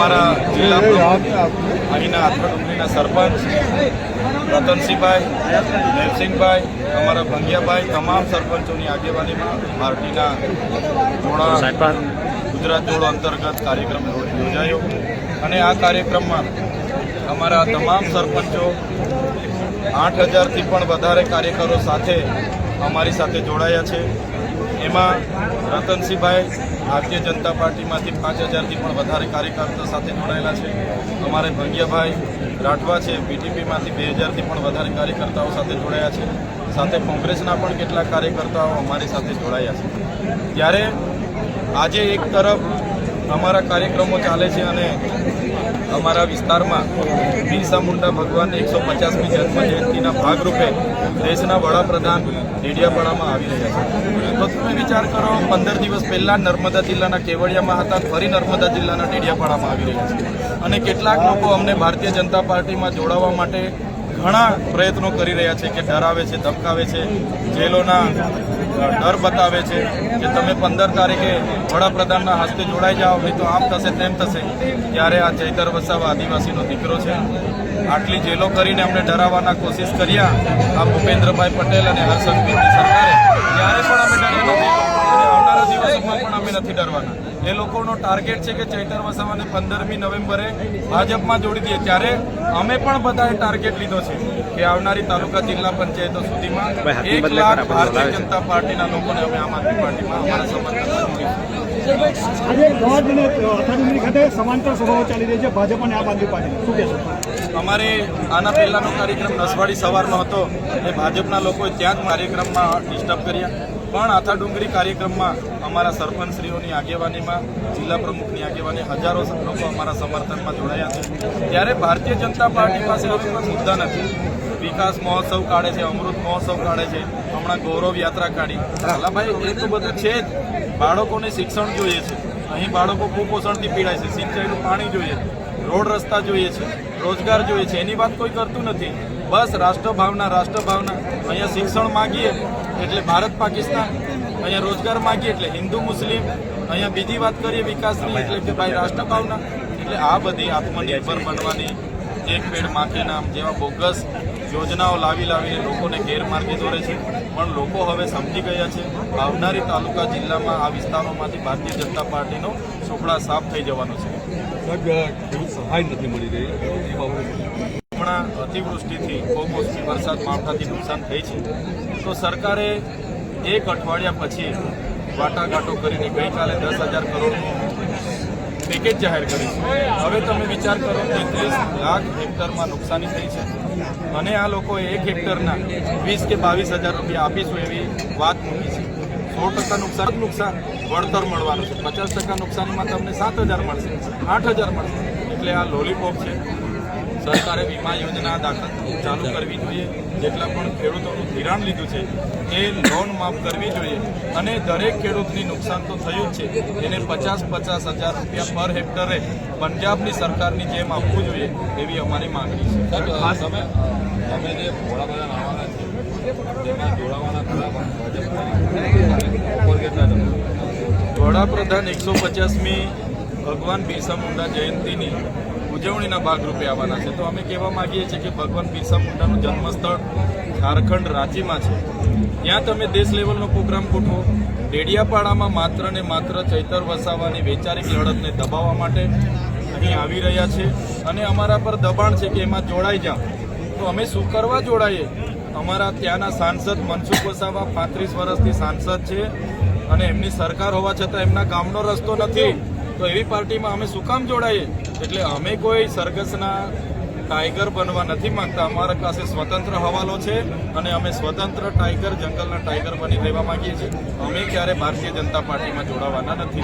અમારા જિલ્લા અહીંના આથાડુંગરીના સરપંચ, રતનસિંહભાઈ દેવસિંહભાઈ અમારા ભંગિયાભાઈ, તમામ સરપંચોની આગેવાનીમાં પાર્ટીના જોડા ગુજરાત જોડો અંતર્ગત કાર્યક્રમ યોજાયો. અને આ કાર્યક્રમમાં અમારા તમામ સરપંચો આઠ હજારથી પણ વધારે કાર્યકરો સાથે અમારી સાથે જોડાયા છે. એમાં રતનસિંહભાઈ ભારતીય જનતા પાર્ટીમાંથી પાંચ હજારથી પણ વધારે કાર્યકર્તા સાથે જોડાયેલા છે. અમારે ભંગિયાભાઈ રાઠવા છે બીટીપીમાંથી બે હજારથી પણ વધારે કાર્યકર્તાઓ સાથે જોડાયા છે. સાથે કોંગ્રેસના પણ કેટલાક કાર્યકર્તાઓ અમારી સાથે જોડાયા છે. ત્યારે આજે એક તરફ અમારા કાર્યક્રમો ચાલે છે અને અમારા વિસ્તારમાં બિરસા મુંડા ભગવાન એકસો પચાસમી જન્મ જયંતિના ભાગરૂપે દેશના વડાપ્રધાન ડેડિયાપાડામાં આવી રહ્યા છે. તો તમે વિચાર કરો, પંદર દિવસ પહેલા નર્મદા જિલ્લાના કેવડિયામાં હતા, ફરી નર્મદા જિલ્લાના ડેડિયાપાડામાં આવી રહ્યા છે. અને કેટલાક લોકો અમને ભારતીય જનતા પાર્ટીમાં જોડાવા માટે ઘણા પ્રયત્નો કરી રહ્યા છે કે ડરાવે છે, ધમકાવે છે. જેલોના ડર બતાવે છે કે તમે પંદર તારીખે વડાપ્રધાનના હસ્તે જોડાઈ જાઓ, નહીં તો આમ થશે, તેમ થશે. ત્યારે આ ચૈતર વસાવ આદિવાસીનો દીકરો છે. આટલી જેલો કરીને અમને ડરાવવાના કોશિશ કર્યા. આ ભૂપેન્દ્રભાઈ પટેલ અને હર્ષદભાઈની સરકારે. ત્યારે પણ અમે ડર્યા આવનારા દિવસોમાં પણ અમે નથી ડરવાના. એ લોકોનો ટાર્ગેટ છે કે ચૈતર વસાવાને પંદરમી નવેમ્બરે ભાજપમાં જોડી દઈએ. ત્યારે અમે પણ બધાએ ટાર્ગેટ લીધો છે. કે આવનારી તાલુકા જિલ્લા પંચાયતો સુધીમાં એક લાખ ભારતીય જનતા પાર્ટીના લોકોને અમે આમ આદમી પાર્ટીમાં અમારા કહેશો? અમારે આના પહેલાનો કાર્યક્રમ નસવાડી સવારનો હતો. એ ભાજપના લોકોએ ત્યાં જ કાર્યક્રમમાં ડિસ્ટર્બ કર્યા. પણ આથા ડુંગરી કાર્યક્રમમાં અમારા સરપંચશ્રીઓની આગેવાનીમાં જિલ્લા પ્રમુખની આગેવાની હજારો લોકો અમારા સમર્થનમાં જોડાયા છે. ત્યારે ભારતીય જનતા પાર્ટી પાસે હવે કોઈ મુદ્દા નથી. વિકાસ મહોત્સવ કાઢે છે, અમૃત મહોત્સવ કાઢે છે. હમણાં ગૌરવ યાત્રા કાઢી. અલા ભાઈ, એ તો બધું છે જ. બાળકોને શિક્ષણ જોઈએ છે. અહીં બાળકો કુપોષણથી પીડાય છે. સિંચાઈનું પાણી જોઈએ રોડ રસ્તા જોઈએ છે. રોજગાર જોઈએ છે. એની વાત કોઈ કરતું નથી. બસ રાષ્ટ્રભાવના રાષ્ટ્રભાવના. અહીંયા શિક્ષણ માગીએ એટલે ભારત, પાકિસ્તાન. અહીંયા રોજગાર માગીએ એટલે હિન્દુ, મુસ્લિમ. અહીંયા બીજી વાત કરીએ વિકાસની એટલે કે ભાઈ રાષ્ટ્રભાવના. એટલે આ બધી આત્મનિર્ભર બનવાની એક પેડ માકે નામ જેવા બોગસ યોજનાઓ લાવી લાવીને લોકોને ગેરમાર્ગે દોરે છે. પણ લોકો હવે સમજી ગયા છે આવનારી તાલુકા જિલ્લામાં આ વિસ્તારોમાંથી ભારતીય જનતા પાર્ટીનો સુપડા સાફ થઈ જવાનો છે. સહાય નથી મળી રહી એ બાબતે? હમણાં અતિવૃષ્ટિથી કમોસમી વરસાદ માવઠાથી નુકસાન થઈ છે. તો સરકારે એક અઠવાડિયા પછી વાટાઘાટો કરીને ગઈકાલે દસ હજાર કરોડનું પેકેજ જાહેર કર્યું છે. હવે તમે વિચાર કરો તેત્રીસ લાખ હેક્ટરમાં નુકસાની થઈ છે. અને આ લોકોએ એક હેક્ટરના વીસ કે બાવીસ હજાર રૂપિયા આપીશું એવી વાત મૂકી છે. સો ટકા નુકસાન નુકસાન વળતર મળવાનું છે. પચાસ ટકા નુકસાનીમાં તમને સાત હજાર મળશે, આઠ હજાર મળશે. એટલે આ લોલીપોપ છે. સરકારે વીમા યોજના દાખલ ચાલુ કરવી જોઈએ. જેટલા પણ ખેડૂતોનું ધિરાણ લીધું છે એ લોન માફ કરવી જોઈએ. અને દરેક ખેડૂતની નુકસાન તો થયું જ છે. એને પચાસ પચાસ હજાર રૂપિયા પર હેક્ટરે પંજાબની સરકારની જેમ આપવું જોઈએ એવી અમારી માંગણી છે. તમે તમે જે છે તેમાં જોડાવાના ખરા વડાપ્રધાન એકસો પચાસમી ભગવાન બિરસા મુંડા જયંતિની ઉજવણીના ભાગરૂપે આવવાના છે. તો અમે કહેવા માંગીએ છીએ કે ભગવાન બિરસા મુંડાનું જન્મસ્થળ ઝારખંડ રાંચીમાં છે. ત્યાં તમે દેશ લેવલનો પ્રોગ્રામ ગોઠવો. ડેડિયાપાડામાં માત્ર ને માત્ર ચૈતર વસાવાની વૈચારિક લડતને દબાવવા માટે અહીં આવી રહ્યા છે અને અમારા પર દબાણ છે કે એમાં જોડાઈ જાઓ. તો અમે શું કરવા જોડાઈએ? અમારા ત્યાંના સાંસદ મનસુખ વસાવા પાંત્રીસ વર્ષથી સાંસદ છે અને એમની સરકાર હોવા છતાં એમના ગામનો રસ્તો નથી. તો એવી પાર્ટીમાં અમે શું કામ જોડાઈએ? એટલે અમે કોઈ સરઘસના ટાઈગર બનવા નથી માંગતા. અમારા પાસે સ્વતંત્ર હવાલો છે અને અમે સ્વતંત્ર ટાઈગર જંગલના ટાઈગર બની રહેવા માંગીએ છીએ. અમે ક્યારે ભારતીય જનતા પાર્ટીમાં જોડાવાના નથી.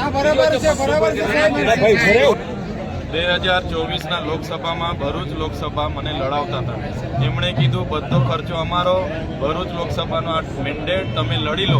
બે હજાર ચોવીસના લોકસભામાં ભરૂચ લોકસભા મને લડાવતા હતા. એમણે કીધું, બધો ખર્ચો અમારો, ભરૂચ લોકસભાનો આ મેન્ડેટ તમે લડી લો.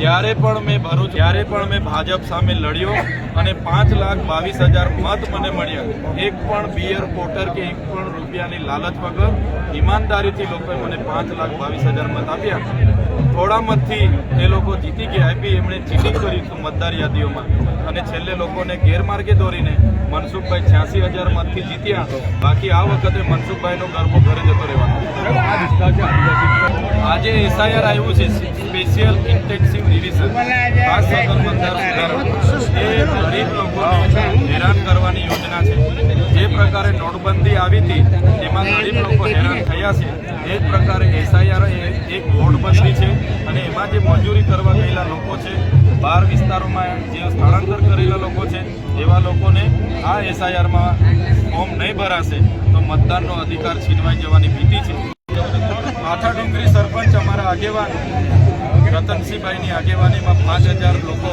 ત્યારે પણ મેં ભરૂચ, ત્યારે પણ મેં ભાજપ સામે લડ્યો અને પાંચ લાખ બાવીસ હજાર મત મને મળ્યા. એક પણ બિયર પોટર કે એક પણ રૂપિયાની લાલચ વગર ઈમાનદારીથી લોકોએ મને પાંચ લાખ બાવીસ હજાર મત આપ્યા. થોડા મતથી એ લોકો જીતી ગયા, એ બી એમણે ચીટિંગ કરી હતું મતદાર યાદીઓમાં. અને છેલ્લે લોકોને ગેરમાર્ગે દોરીને મનસુખભાઈ છ્યાસી હજાર મતથી જીત્યા. બાકી આ વખતે મનસુખભાઈનો ગરબો ઘરે જતો રહેવાનો. આજે એસઆઈઆર આવ્યું છે, સ્પેશિયલ ઇન્ટેન્સિવ રિવિઝન. ખાસ સઘન મતદાર સુધારો એ ગરીબ લોકોને હેરાન કરવાની યોજના છે. જે પ્રકારે નોટબંધી આવી હતી, એમાં ગરીબ લોકો હેરાન થયા છે. એ જ પ્રકારે એસઆઈઆર એક નોટબંધી છે અને એમાં જે મજૂરી કરવા ગયેલા લોકો છે, બહાર વિસ્તારોમાં જે સ્થળાંતર કરેલા લોકો છે, એવા લોકોને આ એસઆઈઆરમાં ફોર્મ નહીં ભરાશે, તો મતદાનનો અધિકાર છીનવાઈ જવાની ભીતિ છે. માથા ડુંગરી સરપંચ અમારા આગેવાન, રતનસિંહભાઈની આગેવાનીમાં પાંચ હજાર લોકો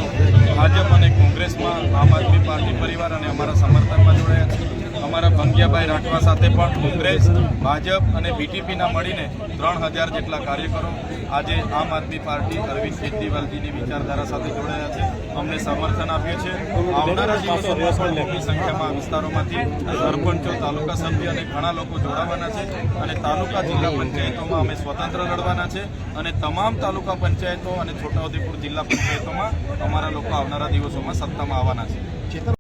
ભાજપ અને કોંગ્રેસમાં આમ આદમી પાર્ટી પરિવાર અને અમારા સમર્થનમાં જોડાયા છે. અમારા ભંગિયાભાઈ રાઠવા સાથે પણ કોંગ્રેસ, ભાજપ અને બીટીપીના મળીને ત્રણ હજાર જેટલા કાર્યકરો આજે આમ આદમી પાર્ટી અરવિંદ કેજરીવાલજીની વિચારધારા સાથે જોડાયા છે. અમને સમર્થન આપ્યું છે. આવનારા દિવસોમાં પણ મોટી સંખ્યામાં વિસ્તારોમાંથી સરપંચો, તાલુકા સભ્ય અને ઘણા લોકો જોડાવાના છે અને તાલુકા જિલ્લા પંચાયતોમાં અમે સ્વતંત્ર લડવાના છે અને તમામ તાલુકા પંચાયતો અને છોટાઉદેપુર જિલ્લા પંચાયતોમાં અમારા લોકો આવનારા દિવસોમાં સત્તામાં આવવાના છે.